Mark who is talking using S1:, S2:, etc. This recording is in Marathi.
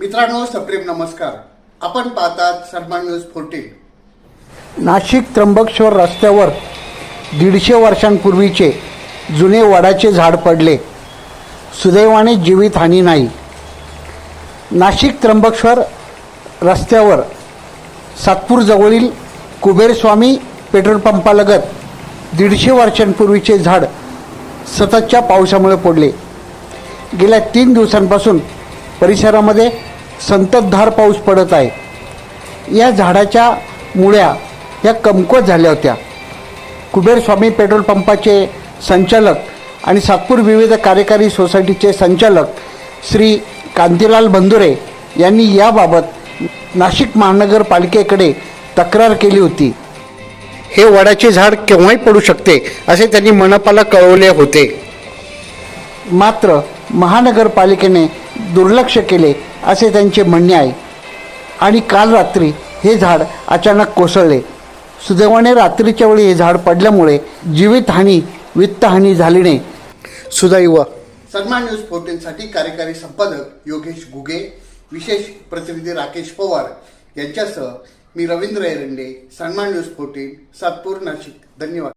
S1: मित्रांनो सप्रेम नमस्कार. आपण पाहतात सन्मान न्यूज फोर्टीन
S2: नाशिक त्र्यंबकेश्वर रस्त्यावर दीडशे वर्षांपूर्वीचे जुने वडाचे झाड पडले. सुदैवाने जीवितहानी नाही. नाशिक त्र्यंबकेश्वर रस्त्यावर सातपूरजवळील कुबेरस्वामी पेट्रोल पंपालगत दीडशे वर्षांपूर्वीचे झाड सततच्या पावसामुळे पडले. गेल्या तीन दिवसांपासून परिसरामध्ये संततधार पाऊस पडत आहे. या झाडाच्या मुळ्या या कमकुवत झाल्या होत्या. कुबेरस्वामी पेट्रोल पंपाचे संचालक आणि सातपूर विविध कार्यकारी सोसायटीचे संचालक श्री कांतीलाल बंधुरे यांनी याबाबत नाशिक महानगरपालिकेकडे तक्रार केली होती. हे वडाचे झाड केव्हाही पडू शकते असे त्यांनी मनपाला कळवले होते. मात्र महानगरपालिकेने दुर्लक्ष केले असे त्यांचे म्हणणे आहे. आणि काल रात्री हे झाड अचानक कोसळले. सुदैवाने रात्रीच्या वेळी हे झाड पडल्यामुळे जीवितहानी वित्तहानी झाली नाही. सुदैव.
S1: सन्मान न्यूज फोर्टीनसाठी कार्यकारी संपादक योगेश घुगे विशेष प्रतिनिधी राकेश पवार यांच्यासह मी रवींद्र एरंडे सन्मान न्यूज फोर्टीन सातपूर नाशिक. धन्यवाद.